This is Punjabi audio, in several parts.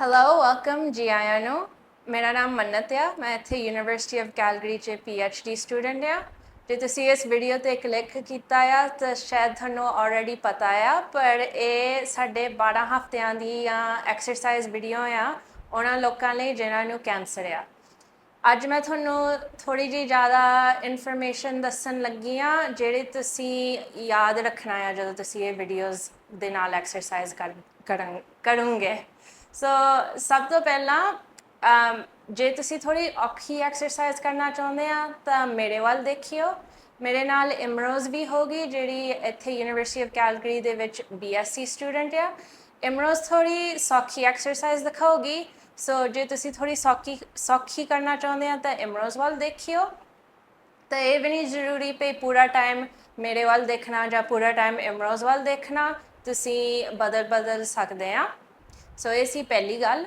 ਹੈਲੋ ਵੈਲਕਮ ਜੀ ਆਇਆਂ ਨੂੰ ਮੇਰਾ ਨਾਮ ਮੰਨਤ ਆ ਮੈਂ ਇੱਥੇ ਯੂਨੀਵਰਸਿਟੀ ਆਫ ਕੈਲਗਰੀ 'ਚ ਡੀ ਸਟੂਡੈਂਟ ਆ ਜੇ ਤੁਸੀਂ ਇਸ ਵੀਡੀਓ ਤੇ ਕਲਿੱਕ ਕੀਤਾ ਆ ਤਾਂ ਸ਼ਾਇਦ ਤੁਹਾਨੂੰ ਆਲਰੇਡੀ ਪਤਾ ਆ ਪਰ ਇਹ ਸਾਡੇ 12 ਹਫ਼ਤਿਆਂ ਦੀ ਆ ਐਕਸਰਸਾਈਜ਼ ਵੀਡੀਓ ਆ ਉਹਨਾਂ ਲੋਕਾਂ ਲਈ ਜਿਨ੍ਹਾਂ ਨੂੰ ਕੈਂਸਰ ਆ ਅੱਜ ਮੈਂ ਤੁਹਾਨੂੰ ਥੋੜੀ ਜੀ ਜ਼ਿਆਦਾ ਇਨਫੋਰਮੇਸ਼ਨ ਦੱਸਣ ਲੱਗੀ ਆ ਜਿਹੜੀ ਤੁਸੀਂ ਯਾਦ ਰੱਖਣਾ ਆ ਜਦੋਂ ਤੁਸੀਂ ਇਹ ਵੀਡੀਓਜ਼ ਦੇ ਨਾਲ ਐਕਸਰਸਾਈਜ਼ ਕਰ ਕਰੋਗੇ ਸੋ ਸਭ ਤੋਂ ਪਹਿਲਾਂ ਜੇ ਤੁਸੀਂ ਥੋੜੀ ਔਖੀ ਐਕਸਰਸਾਈਜ਼ ਕਰਨਾ ਚਾਹੁੰਦੇ ਆ, ਤਾਂ ਮੇਰੇ ਵੱਲ ਦੇਖਿਓ। ਮੇਰੇ ਨਾਲ ਇਮਰੋਜ਼ ਵੀ ਹੋਗੀ ਜਿਹੜੀ ਇੱਥੇ ਯੂਨੀਵਰਸਿਟੀ ਆਫ ਕੈਲਗਰੀ ਦੇ ਵਿੱਚ ਬੀਐਸਸੀ ਸਟੂਡੈਂਟ ਆ। ਇਮਰੋਜ਼ ਥੋੜੀ ਸੌਖੀ ਐਕਸਰਸਾਈਜ਼ ਦਿਖਾਉਗੀ ਸੋ ਜੇ ਤੁਸੀਂ ਥੋੜੀ ਸੌਖੀ ਸੌਖੀ ਕਰਨਾ ਚਾਹੁੰਦੇ ਆ, ਤਾਂ ਇਮਰੋਜ਼ ਵੱਲ ਦੇਖਿਓ। ਤਾਂ ਇਹ ਵੀ ਨਹੀਂ ਜ਼ਰੂਰੀ ਪਈ ਪੂਰਾ ਟਾਈਮ ਮੇਰੇ ਵੱਲ ਦੇਖਣਾ ਜਾਂ ਪੂਰਾ ਟਾਈਮ ਇਮਰੋਜ਼ ਵੱਲ ਦੇਖਣਾ। ਤੁਸੀਂ ਬਦਲ ਬਦਲ ਸਕਦੇ ਆ। ਸੋ ਇਹ ਸੀ ਪਹਿਲੀ ਗੱਲ।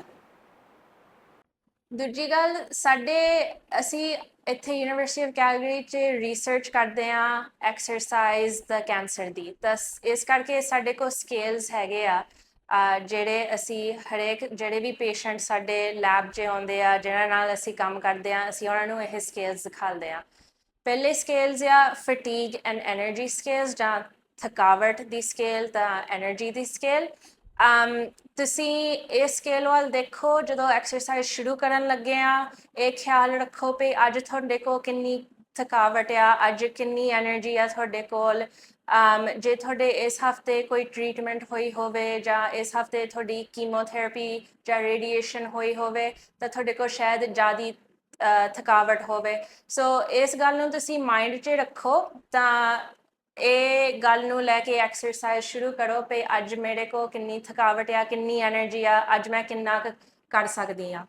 ਦੂਜੀ ਗੱਲ, ਸਾਡੇ ਅਸੀਂ ਇੱਥੇ ਯੂਨੀਵਰਸਿਟੀ ਆਫ ਕੈਲਗਰੀ 'ਚ ਰਿਸਰਚ ਕਰਦੇ ਆ ਐਕਸਰਸਾਈਜ਼ ਦਾ ਕੈਂਸਰ ਦੀ। ਤਾਂ ਇਸ ਕਰਕੇ ਸਾਡੇ ਕੋਲ ਸਕੇਲਸ ਹੈਗੇ ਆ ਜਿਹੜੇ ਅਸੀਂ ਹਰੇਕ, ਜਿਹੜੇ ਵੀ ਪੇਸ਼ੈਂਟ ਸਾਡੇ ਲੈਬ 'ਚ ਆਉਂਦੇ ਆ, ਜਿਹਨਾਂ ਨਾਲ ਅਸੀਂ ਕੰਮ ਕਰਦੇ ਆ ਅਸੀਂ ਉਹਨਾਂ ਨੂੰ ਇਹ ਸਕੇਲਸ ਦਿਖਾਉਂਦੇ ਆ ਪਹਿਲੇ ਸਕੇਲਸ ਆ ਫਟੀਗ ਐਂਡ એનર્ਜੀ ਸਕੇਲਸ ਜਾਂ ਥਕਾਵਟ ਦੀ ਸਕੇਲ ਤਾਂ એનર્ਜੀ ਦੀ ਸਕੇਲ ਤੁਸੀਂ ਇਹ ਸਕੇਲ ਵੱਲ ਦੇਖੋ, ਜਦੋਂ ਐਕਸਰਸਾਈਜ਼ ਸ਼ੁਰੂ ਕਰਨ ਲੱਗੇ ਆ, ਇਹ ਖਿਆਲ ਰੱਖੋ ਕਿ ਅੱਜ ਤੁਹਾਡੇ ਕੋਲ ਕਿੰਨੀ ਥਕਾਵਟ ਆ, ਅੱਜ ਕਿੰਨੀ એનર્ਜੀ ਆ ਤੁਹਾਡੇ ਕੋਲ। ਜੇ ਤੁਹਾਡੇ ਇਸ ਹਫ਼ਤੇ ਕੋਈ ਟ੍ਰੀਟਮੈਂਟ ਹੋਈ ਹੋਵੇ ਜਾਂ ਇਸ ਹਫ਼ਤੇ ਤੁਹਾਡੀ ਕੀਮੋਥੈਰੇਪੀ ਜਾਂ ਰੇਡੀਏਸ਼ਨ ਹੋਈ ਹੋਵੇ, ਤਾਂ ਤੁਹਾਡੇ ਕੋਲ ਸ਼ਾਇਦ ਜਿਆਦੀ ਥਕਾਵਟ ਹੋਵੇ। ਸੋ ਇਸ ਗੱਲ ਨੂੰ ਤੁਸੀਂ ਮਾਈਂਡ 'ਚ ਰੱਖੋ ਤਾਂ ਇਹ ਗੱਲ ਨੂੰ ਲੈ ਕੇ ਐਕਸਰਸਾਈਜ਼ ਸ਼ੁਰੂ ਕਰੋ ਪਈ ਅੱਜ ਮੇਰੇ ਕੋ ਕਿੰਨੀ ਥਕਾਵਟ ਆ, ਕਿੰਨੀ એનર્ਜੀ ਆ, ਅੱਜ ਮੈਂ ਕਿੰਨਾ ਕਰ ਸਕਦੀ ਆ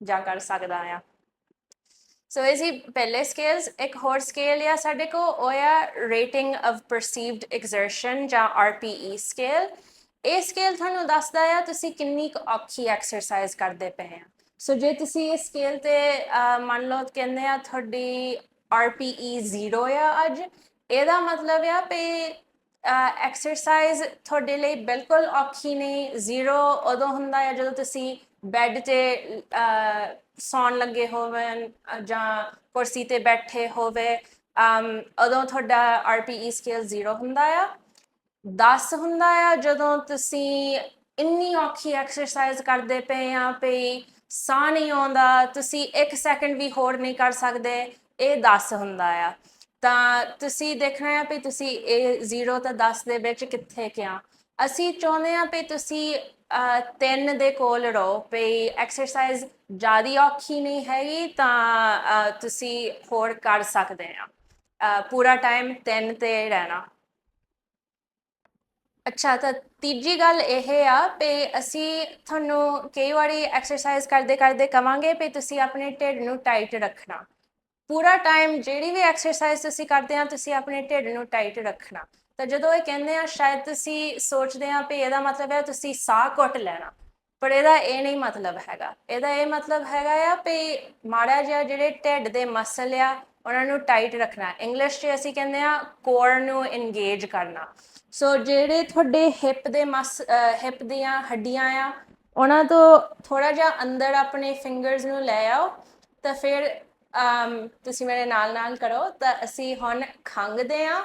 ਜਾਂ ਕਰ ਸਕਦਾ ਆ। ਸੋ ਇਹ ਸੀ ਪਹਿਲੇ ਸਕੇਲਸ ਇੱਕ ਹੋਰ ਸਕੇਲ ਆ ਸਾਡੇ ਕੋ ਉਹ ਆ ਰੇਟਿੰਗ ਆਫ ਪਰਸੀਵਡ ਐਕਸਰਸ਼ਨ ਜਾਂ ਆਰਪੀਈ ਸਕੇਲ ਇਹ ਸਕੇਲ ਤੁਹਾਨੂੰ ਦੱਸਦਾ ਆ ਤੁਸੀਂ ਕਿੰਨੀ ਕੁ ਔਖੀ ਐਕਸਰਸਾਈਜ਼ ਕਰਦੇ ਪਏ ਆ। ਸੋ ਜੇ ਤੁਸੀਂ ਇਸ ਸਕੇਲ ਤੇ ਮੰਨ ਲਓ ਕਹਿੰਦੇ ਆ ਤੁਹਾਡੀ RPE 0 ਆ ਅੱਜ ਇਹਦਾ ਮਤਲਬ ਆ ਵੀ ਐਕਸਰਸਾਈਜ਼ ਤੁਹਾਡੇ ਲਈ ਬਿਲਕੁਲ ਔਖੀ ਨਹੀਂ ਜ਼ੀਰੋ ਉਦੋਂ ਹੁੰਦਾ ਹੈ ਜਦੋਂ ਤੁਸੀਂ ਬੈੱਡ ਤੇ ਸੌਣ ਲੱਗੇ ਹੋਵਨ ਜਾਂ ਕੁਰਸੀ ਤੇ ਬੈਠੇ ਹੋਵੇ ਅਮ, ਉਦੋਂ ਤੁਹਾਡਾ RPE ਸਕੇਲ ਜ਼ੀਰੋ ਹੁੰਦਾ ਆ। 10 ਹੁੰਦਾ ਆ ਜਦੋਂ ਤੁਸੀਂ ਇੰਨੀ ਔਖੀ ਐਕਸਰਸਾਈਜ਼ ਕਰਦੇ ਪਏ ਆ ਪਈ ਸਾਹ ਨਹੀਂ ਆਉਂਦਾ ਤੁਸੀਂ 1 ਸੈਕਿੰਡ ਵੀ ਹੋਰ ਨਹੀਂ ਕਰ ਸਕਦੇ ਇਹ 10 ਹੁੰਦਾ ਆ। ਤਾਂ ਤੁਸੀਂ ਦੇਖਣਾ ਹੈ ਵੀ ਤੁਸੀਂ ਇਹ 0 ਤੋਂ 10 ਦੇ ਵਿੱਚ ਕਿੱਥੇ ਕਿਆ। ਅਸੀਂ ਚਾਹੁੰਦੇ ਹਾਂ ਵੀ ਤੁਸੀਂ 3 ਦੇ ਕੋਲ ਰਹੋ ਵੀ ਐਕਸਰਸਾਈਜ਼ ਜਿਆਦੀ ਔਖੀ ਨਹੀਂ ਹੈਗੀ ਤਾਂ ਤੁਸੀਂ ਹੋਰ ਕਰ ਸਕਦੇ ਆ। ਪੂਰਾ ਟਾਈਮ 3 ਤੇ ਰਹਿਣਾ। ਅੱਛਾ, ਤਾਂ ਤੀਜੀ ਗੱਲ ਇਹ ਆ ਵੀ ਅਸੀਂ ਤੁਹਾਨੂੰ ਕਈ ਵਾਰੀ ਐਕਸਰਸਾਈਜ਼ ਕਰਦੇ ਕਰਦੇ ਕਵਾਂਗੇ ਵੀ ਤੁਸੀਂ ਆਪਣੇ ਢਿੱਡ ਨੂੰ ਟਾਈਟ ਰੱਖਣਾ। ਪੂਰਾ ਟਾਈਮ ਜਿਹੜੀ ਵੀ ਐਕਸਰਸਾਈਜ਼ ਤੁਸੀਂ ਕਰਦੇ ਆ ਤੁਸੀਂ ਆਪਣੇ ਢਿੱਡ ਨੂੰ ਟਾਈਟ ਰੱਖਣਾ। ਤਾਂ ਜਦੋਂ ਇਹ ਕਹਿੰਦੇ ਆ ਸ਼ਾਇਦ ਤੁਸੀਂ ਸੋਚਦੇ ਆ ਵੀ ਇਹਦਾ ਮਤਲਬ ਹੈ ਤੁਸੀਂ ਸਾਹ ਘੁੱਟ ਲੈਣਾ, ਪਰ ਇਹਦਾ ਇਹ ਨਹੀਂ ਮਤਲਬ ਹੈਗਾ। ਇਹਦਾ ਇਹ ਮਤਲਬ ਹੈਗਾ ਆ ਵੀ ਮਾੜਾ ਜਿਹਾ ਜਿਹੜੇ ਢਿੱਡ ਦੇ ਮਸਲ ਆ, ਉਹਨਾਂ ਨੂੰ ਟਾਈਟ ਰੱਖਣਾ। ਇੰਗਲਿਸ਼ 'ਚ ਅਸੀਂ ਕਹਿੰਦੇ ਆ ਕੋਰ ਨੂੰ ਇੰਗੇਜ ਕਰਨਾ। ਸੋ ਜਿਹੜੇ ਤੁਹਾਡੇ ਹਿਪ ਦੇ ਮਸ ਹਿਪ ਦੀਆਂ ਹੱਡੀਆਂ ਆ, ਉਹਨਾਂ ਤੋਂ ਥੋੜਾ ਜਿਹਾ ਅੰਦਰ ਆਪਣੇ ਫਿੰਗਰਸ ਨੂੰ ਲੈ ਆਓ, ਤਾਂ ਫਿਰ ਤੁਸੀਂ ਮੇਰੇ ਨਾਲ ਨਾਲ ਕਰੋ, ਤਾਂ ਅਸੀਂ ਹੁਣ ਖੰਗਦੇ ਆ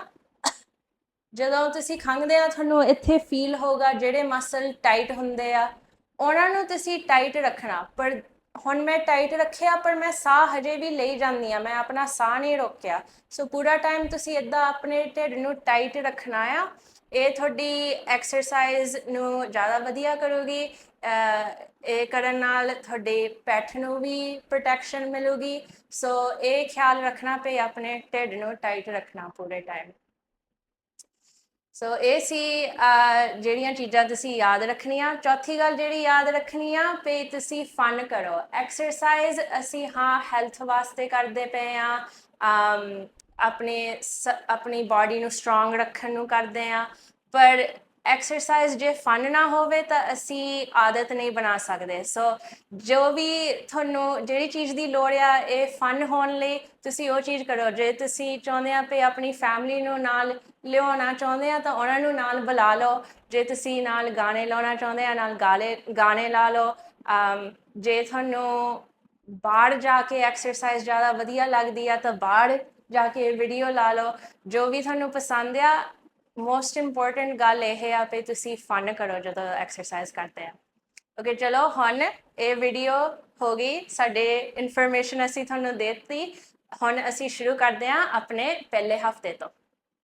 ਜਦੋਂ ਤੁਸੀਂ ਖੰਗਦੇ ਆ ਤੁਹਾਨੂੰ ਇੱਥੇ ਫੀਲ ਹੋਗਾ ਜਿਹੜੇ ਮਸਲ ਟਾਈਟ ਹੁੰਦੇ ਆ, ਉਹਨਾਂ ਨੂੰ ਤੁਸੀਂ ਟਾਈਟ ਰੱਖਣਾ। ਪਰ ਹੁਣ ਮੈਂ ਟਾਈਟ ਰੱਖਿਆ, ਪਰ ਮੈਂ ਸਾਹ ਹਜੇ ਵੀ ਲਈ ਜਾਂਦੀ ਆ ਮੈਂ ਆਪਣਾ ਸਾਹ ਨਹੀਂ ਰੋਕਿਆ। ਸੋ ਪੂਰਾ ਟਾਈਮ ਤੁਸੀਂ ਇਦਾਂ ਆਪਣੇ ਢਿੱਡ ਨੂੰ ਟਾਈਟ ਰੱਖਣਾ ਆ। ਇਹ ਤੁਹਾਡੀ ਐਕਸਰਸਾਈਜ਼ ਨੂੰ ਜ਼ਿਆਦਾ ਵਧੀਆ ਕਰੂਗੀ ਇਹ ਕਰਨ ਨਾਲ ਤੁਹਾਡੇ ਪੈਠ ਨੂੰ ਵੀ ਪ੍ਰੋਟੈਕਸ਼ਨ ਮਿਲੂਗੀ ਸੋ ਇਹ ਖਿਆਲ ਰੱਖਣਾ ਪਈ ਆਪਣੇ ਢਿੱਡ ਨੂੰ ਟਾਈਟ ਰੱਖਣਾ ਪੂਰੇ ਟਾਈਮ ਸੋ ਇਹ ਸੀ ਜਿਹੜੀਆਂ ਚੀਜ਼ਾਂ ਤੁਸੀਂ ਯਾਦ ਰੱਖਣੀਆਂ। ਚੌਥੀ ਗੱਲ ਜਿਹੜੀ ਯਾਦ ਰੱਖਣੀ ਆ ਵੀ ਤੁਸੀਂ ਫਨ ਕਰੋ। ਐਕਸਰਸਾਈਜ਼ ਅਸੀਂ ਹਾਂ ਹੈਲਥ ਵਾਸਤੇ ਕਰਦੇ ਪਏ ਆ ਆਪਣੇ ਸ- ਆਪਣੀ ਬਾਡੀ ਨੂੰ ਸਟਰੋਂਗ ਰੱਖਣ ਨੂੰ ਕਰਦੇ ਆ ਪਰ ਐਕਸਰਸਾਈਜ਼ ਜੇ ਫਨ ਨਾ ਹੋਵੇ ਤਾਂ ਅਸੀਂ ਆਦਤ ਨਹੀਂ ਬਣਾ ਸਕਦੇ। ਸੋ ਜੋ ਵੀ ਤੁਹਾਨੂੰ ਜਿਹੜੀ ਚੀਜ਼ ਦੀ ਲੋੜ ਆ, ਇਹ ਫਨ ਹੋਣ ਲਈ ਤੁਸੀਂ ਉਹ ਚੀਜ਼ ਕਰੋ। ਜੇ ਤੁਸੀਂ ਚਾਹੁੰਦੇ ਆ ਵੀ ਆਪਣੀ ਫੈਮਿਲੀ ਨੂੰ ਨਾਲ ਲਿਆਉਣਾ ਚਾਹੁੰਦੇ ਆ, ਤਾਂ ਉਹਨਾਂ ਨੂੰ ਨਾਲ ਬੁਲਾ ਲਓ। ਜੇ ਤੁਸੀਂ ਨਾਲ ਗਾਣੇ ਲਾਉਣਾ ਚਾਹੁੰਦੇ ਆ, ਨਾਲ ਗਾਲੇ, ਗਾਣੇ ਲਾ ਲਓ। ਜੇ ਤੁਹਾਨੂੰ ਬਾਹਰ ਜਾ ਕੇ ਐਕਸਰਸਾਈਜ਼ ਜ਼ਿਆਦਾ ਵਧੀਆ ਲੱਗਦੀ ਆ, ਤਾਂ ਬਾਹਰ ਜਾ ਕੇ ਵੀਡੀਓ ਲਾ ਲਓ, ਜੋ ਵੀ ਤੁਹਾਨੂੰ ਪਸੰਦ ਆ ਮੋਸਟ ਇੰਪੋਰਟੈਂਟ ਗੱਲ ਇਹ ਆ ਕਿ ਤੁਸੀਂ ਫਨ ਕਰੋ ਜਦੋਂ ਐਕਸਰਸਾਈਜ਼ ਕਰਦੇ ਆ। ਓਕੇ ਚਲੋ ਹੁਣ ਇਹ ਵੀਡੀਓ ਹੋ ਗਈ, ਸਾਡੇ ਇਨਫੋਰਮੇਸ਼ਨ ਅਸੀਂ ਤੁਹਾਨੂੰ ਦੇਤੀ। ਹੁਣ ਅਸੀਂ ਸ਼ੁਰੂ ਕਰਦੇ ਹਾਂ ਆਪਣੇ ਪਹਿਲੇ ਹਫ਼ਤੇ ਤੋਂ।